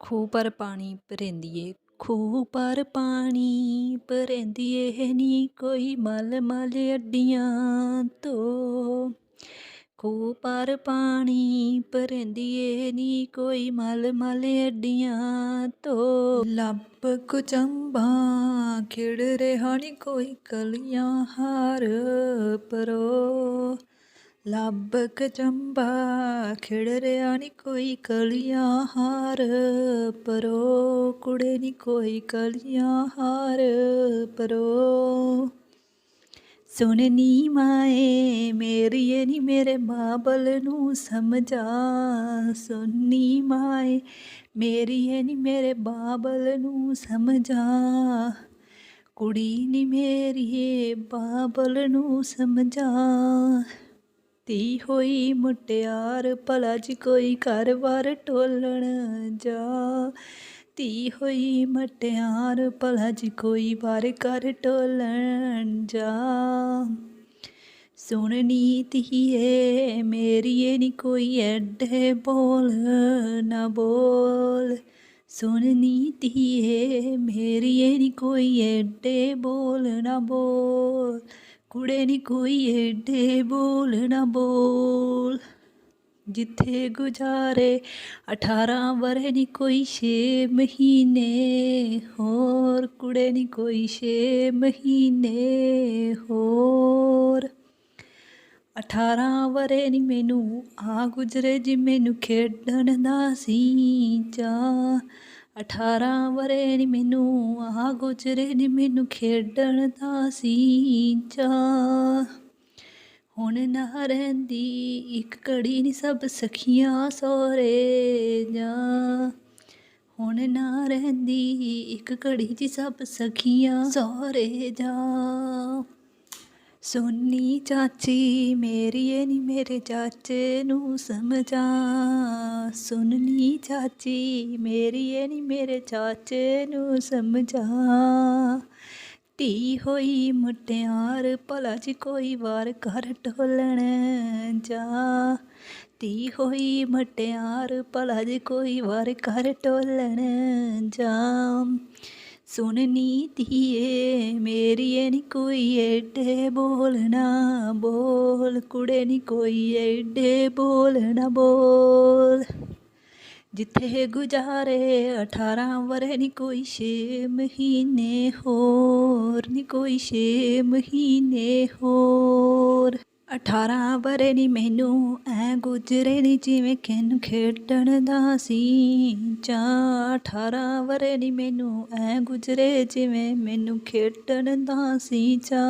ਖੂਹ ਪਰ ਪਾਣੀ ਭਰਿੰਦੀਏ ਖੂਹ ਪਰ ਪਾਣੀ ਭਰਿੰਦੀਏ ਨੀ ਕੋਈ ਮਲ ਮਲ ਅੱਡੀਆਂ ਤੋਂ। ਖੂਹ ਪਰ ਪਾਣੀ ਭਰਿੰਦੀਏ ਨੀ ਕੋਈ ਮਲ ਮਲ ਅੱਡੀਆਂ ਤੋਂ। ਲੱਭ ਕੁਚੰਬਾ ਖਿੜ ਰਿਹਾ ਨੀ ਕੋਈ ਕਲੀਆਂ ਹਾਰ ਪਰੋ। ਲੱਭ ਕਚੰਬਾ ਖਿੜ ਰਿਹਾ ਨੀ ਕੋਈ ਕਲੀਆਂ ਹਾਰ ਪਰੋ ਕੁੜੇ ਨੀ ਕੋਈ ਕਲੀਆਂ ਹਾਰ ਪਰੋ ਸੁਣਨੀ ਮਾਏ, ਮੇਰੀਏ ਨੀ ਮੇਰੇ ਬਾਬਲ ਨੂੰ ਸਮਝਾ। ਸੁਣਨੀ ਮਾਏ, ਮੇਰੀਏ ਨੀ ਮੇਰੇ ਬਾਬਲ ਨੂੰ ਸਮਝਾ। ਕੁੜੀ ਨੀ ਮੇਰੀਏ ਬਾਬਲ ਨੂੰ ਸਮਝਾ। ਤੀ ਹੋਈ ਮੁਟਿਆਰ, ਭਲਾ ਜੀ ਕੋਈ ਘਰ-ਬਾਰ ਟੋਲਣ ਜਾ। ਤੀ ਹੋਈ ਮਟਿਆਰ, ਭਲਾ ਜੀ ਕੋਈ ਵਾਰ ਘਰ ਟੋਲਣ ਜਾ। ਸੁਣਨੀ ਧੀਏ, ਮੇਰੀਏ ਨੀ ਕੋਈ ਐਡੇ ਬੋਲ ਨਾ ਬੋਲ। ਸੁਣਨੀ ਧੀਏ, ਮੇਰੀਏ ਨੀ ਕੋਈ ਐਡੇ ਬੋਲ ਨਾ ਬੋਲ। ਕੁੜੇ ਨਹੀਂ ਕੋਈ ਏਡੇ ਬੋਲ ਨਾ ਬੋਲ। ਜਿੱਥੇ ਗੁਜ਼ਾਰੇ 18 ਵਰੇ ਨਹੀਂ ਕੋਈ 6 ਮਹੀਨੇ। ਹੋਰ ਕੁੜੇ ਨਹੀਂ ਕੋਈ 6 ਮਹੀਨੇ, ਹੋਰ। 18 ਵਰੇ ਨਹੀਂ ਮੈਨੂੰ ਆ ਗੁਜਰੇ ਜੀ ਮੈਨੂੰ ਖੇਡਣ ਦਾ ਸੀ ਚਾ 18 ਵਰੇ ਨੀ ਮੈਨੂੰ ਆ ਗੁਜਰੇ ਨੀ ਮੈਨੂੰ ਖੇਡਣ ਦਾ ਸੀ ਜਾ ਹੁਣ ਨਾ ਰਹਿੰਦੀ, ਇੱਕ ਘੜੀ ਨੀ ਸਭ ਸਖੀਆਂ ਸੋਰੇ ਜਾ ਹੁਣ ਨਾ ਰਹਿੰਦੀ, ਇੱਕ ਘੜੀ ਜੀ ਸਭ ਸਖੀਆਂ ਸੋਰੇ ਜਾ ਸੋਨੀ ਚਾਚੀ ਮੇਰੀਏ ਨੀ ਮੇਰੇ ਚਾਚੇ ਨੂੰ ਸਮਝਾ। ਸੁਣਨੀ ਚਾਚੀ ਮੇਰੀਏ ਨੀ ਮੇਰੇ ਚਾਚੇ ਨੂੰ ਸਮਝਾ। ਧੀ ਹੋਈ ਮੁਟਿਆਰ, ਭਲਾ ਜੀ ਕੋਈ ਵਾਰ ਘਰ ਢੋਲਣ ਜਾ। ਧੀ ਹੋਈ ਮੁਟਿਆਰ, ਭਲਾ ਜੀ ਕੋਈ ਵਾਰ ਘਰ ਢੋਲਣ ਜਾ। ਸੁਣਨੀ ਧੀਏ ਮੇਰੀਏ ਨੀ ਕੋਈ ਐਡੇ ਬੋਲ ਬੋਲ, ਕੁੜੇ ਨੀ ਕੋਈ ਐਡੇ ਬੋਲ ਬੋਲ। ਜਿੱਥੇ ਗੁਜ਼ਾਰੇ 18 ਵਰੇ ਨੀ ਕੋਈ 6 ਮਹੀਨੇ ਹੋਰ, ਨੀ ਕੋਈ 6 ਮਹੀਨੇ ਹੋਰ। 18 ਵਰੇ ਨੀ ਮੈਨੂੰ, ਐ ਗੁਜਰੇ ਨੀ ਜਿਵੇਂ ਕਿਨ ਖੇਡਣ ਦਾ ਸੀ ਚਾ 18 ਵਰੇ ਨੀ ਮੈਨੂੰ, ਐ ਗੁਜਰੇ ਜਿਵੇਂ ਮੈਨੂੰ ਖੇਡਣ ਦਾ ਸੀ ਚਾ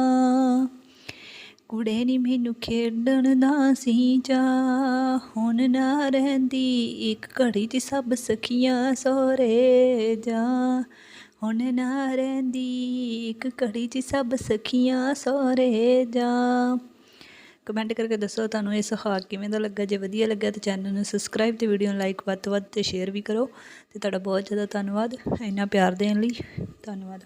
ਕੁੜੇ ਨੀ ਮੈਨੂੰ ਖੇਡਣ ਦਾ ਸੀ ਚਾ ਹੁਣ ਨਾ ਰਹਿੰਦੀ, ਇੱਕ ਘੜੀ 'ਚ ਸਭ ਸਖੀਆਂ ਸੋਰੇ ਜਾ ਹੁਣ ਨਾ ਰਹਿੰਦੀ, ਇੱਕ ਘੜੀ 'ਚ ਸਭ ਸਖੀਆਂ ਸੋਰੇ ਜਾ ਕਮੈਂਟ ਕਰਕੇ ਦੱਸੋ ਤੁਹਾਨੂੰ ਇਹ ਸੁਹਾਗ ਕਿਵੇਂ ਦਾ ਲੱਗਾ? ਜੇ ਵਧੀਆ ਲੱਗਾ ਤਾਂ ਚੈਨਲ ਨੂੰ ਸਬਸਕ੍ਰਾਈਬ ਤੇ ਵੀਡੀਓ ਨੂੰ ਲਾਈਕ ਵੱਧ ਤੋਂ ਵੱਧ ਤੇ ਸ਼ੇਅਰ ਵੀ ਕਰੋ ਤੇ ਤੁਹਾਡਾ ਬਹੁਤ ਜ਼ਿਆਦਾ ਧੰਨਵਾਦ। ਇੰਨਾ ਪਿਆਰ ਦੇਣ ਲਈ ਧੰਨਵਾਦ।